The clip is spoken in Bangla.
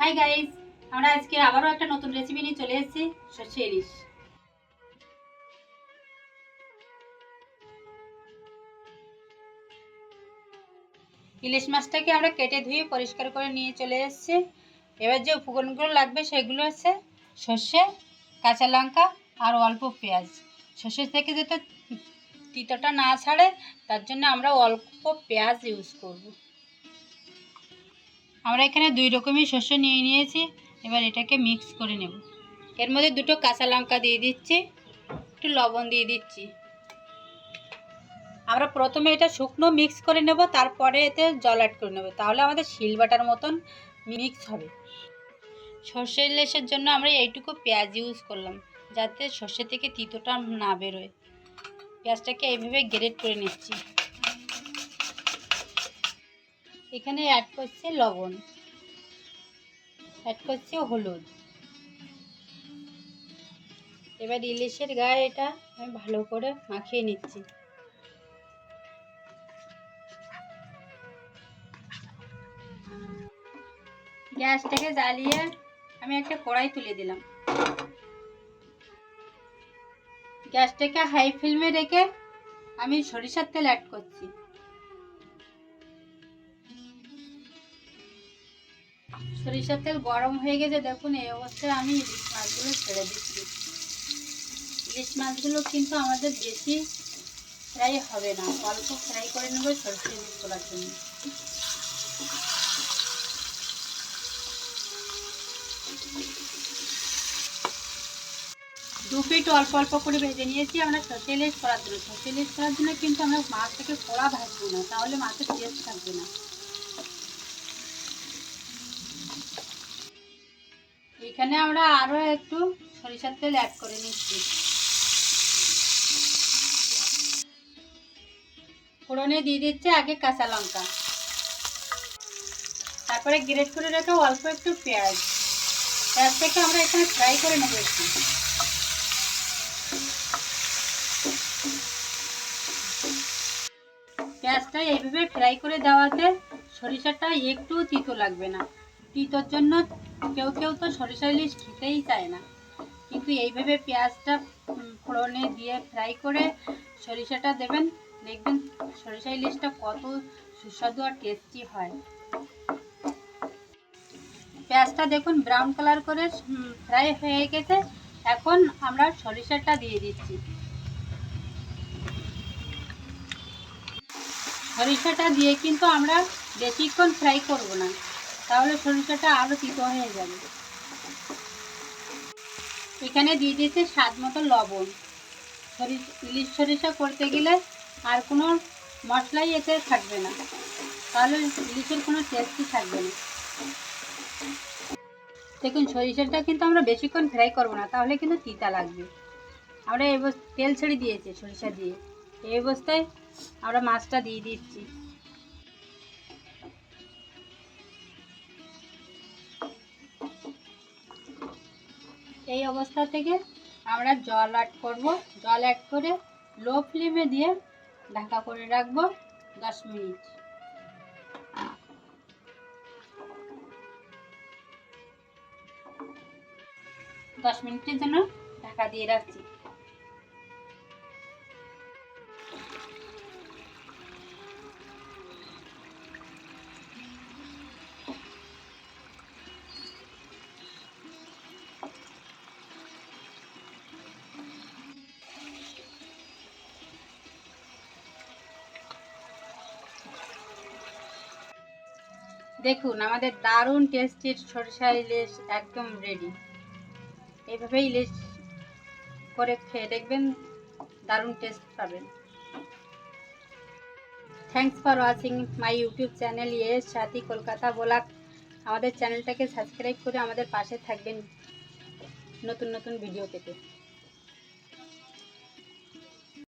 হাই গাইস আমরা আজকে আবারও একটা নতুন রেসিপি নিয়ে চলে এসেছি, সর্ষে ইলিশ। ইলিশ মাছটাকে আমরা কেটে ধুয়ে পরিষ্কার করে নিয়ে চলে এসেছি। এবার যে উপকরণগুলো লাগবে সেগুলো হচ্ছে সর্ষে, কাঁচা লঙ্কা আর অল্প পেঁয়াজ। সর্ষে থেকে যাতে তিতোটা না ছাড়ে, তার জন্য আমরা অল্প পেঁয়াজ ইউজ করব। আমরা এখানে দুই রকমই শস্য নিয়ে নিয়েছি। এবার এটাকে মিক্স করে নেব। এর মধ্যে দুটো কাঁচা লঙ্কা দিয়ে দিচ্ছি, একটু লবণ দিয়ে দিচ্ছি। আমরা প্রথমে এটা শুকনো মিক্স করে নেব, তারপরে এতে জল অ্যাড করে নেব। তাহলে আমাদের শিল বাটার মতন মিক্স হবে। সর্ষের লেসের জন্য আমরা এইটুকু পেঁয়াজ ইউজ করলাম, যাতে সর্ষে থেকে তিতোটা না বেরোয়। পেঁয়াজটাকে এইভাবে গ্রেট করে নিচ্ছি। এখানে অ্যাড করছে লবণ। অ্যাড করছে হলুদ। এবার ইলিশের গায়ে এটা আমি ভালো করে মাখিয়ে নিচ্ছি। গ্যাসটাকে জ্বালিয়ে আমি একটা কড়াই তুলে দিলাম। গ্যাসটাকে হাই ফ্লেমে রেখে আমি সরিষার তেল অ্যাড করছি। সরিষার তেল গরম হয়ে গেছে, দেখুন এই অবস্থায় আমি ইলিশ মাছগুলো ছেড়ে দিচ্ছি। ইলিশ মাছগুলো কিন্তু আমাদের বেশি ফ্রাই হবে না, অল্প ফ্রাই করে নেব সরষে ইলিশ করার জন্য। দু পিট অল্প অল্প করে ভেজে নিয়েছি, আমরা সর্ষে ইলিশ করার জন্য। সর্ষে ইলিশ করার জন্য কিন্তু আমরা মাছটাকে পোড়া ভাজবো না, তাহলে মাছের টেস্ট থাকবে না। এখানে আমরা আরও একটু সরিষার তেল অ্যাড করে নিচ্ছি। ফোড়নে দিয়ে দিচ্ছে আগে কাঁচা লঙ্কা। তারপরে গ্রেট করে রেখে অল্প একটু পেঁয়াজ। পেঁয়াজটাকে আমরা এখানে ফ্রাই করে নেব একটু। পেঁয়াজটা এইভাবে ফ্রাই করে দেওয়াতে সরিষাটা একটু তিতো লাগবে না। তিতোর জন্য কেউ কেউ তো সরিষা ইলিশ খেতেই চায় না। কিন্তু এইভাবে পেঁয়াজটা ফোড়নে দিয়ে ফ্রাই করে সরিষাটা দেবেন, দেখবেন সরিষা ইলিশটা কত সুস্বাদু আর টেস্টি হয়। পেঁয়াজটা দেখুন ব্রাউন কালার করে ফ্রাই হয়ে গেছে। এখন আমরা সরিষাটা দিয়ে দিচ্ছি। সরিষাটা দিয়ে কিন্তু আমরা বেশিক্ষণ ফ্রাই করব না। তাহলে সরিষাটা আরও তিতো হয়ে যাবে। এখানে দিয়ে দিয়েছে স্বাদ মতো লবণ। সরিষ, ইলিশ সরিষা করতে গেলে আর কোনো মশলাই এতে থাকবে না। তাহলে ইলিশের কোনো টেস্টই থাকবে না। দেখুন, সরিষাটা কিন্তু আমরা বেশিক্ষণ ফ্রাই করব না, তাহলে কিন্তু তিতা লাগবে। আমরা এই তেল ছেড়ে দিয়েছি সরিষা দিয়ে। এই অবস্থায় আমরা মাছটা দিয়ে দিচ্ছি। এই অবস্থা থেকে আমরা জল অ্যাড করব। জল অ্যাড করে লো ফ্লেমে দিয়ে ঢাকা করে রাখব দশ মিনিট। দশ মিনিটের জন্য ঢাকা দিয়ে রাখছি। দেখুন, আমাদের দারুণ টেস্টের সরিষা ইলিশ একদম রেডি এইভাবে ইলিশ করে খেয়ে দেখবেন দারুণ টেস্ট পাবেন। Thanks for watching my YouTube channel yes Sathi Kolkata blog আমাদের চ্যানেলটাকে সাবস্ক্রাইব করে আমাদের পাশে থাকবেন। নতুন নতুন ভিডিও পেতে।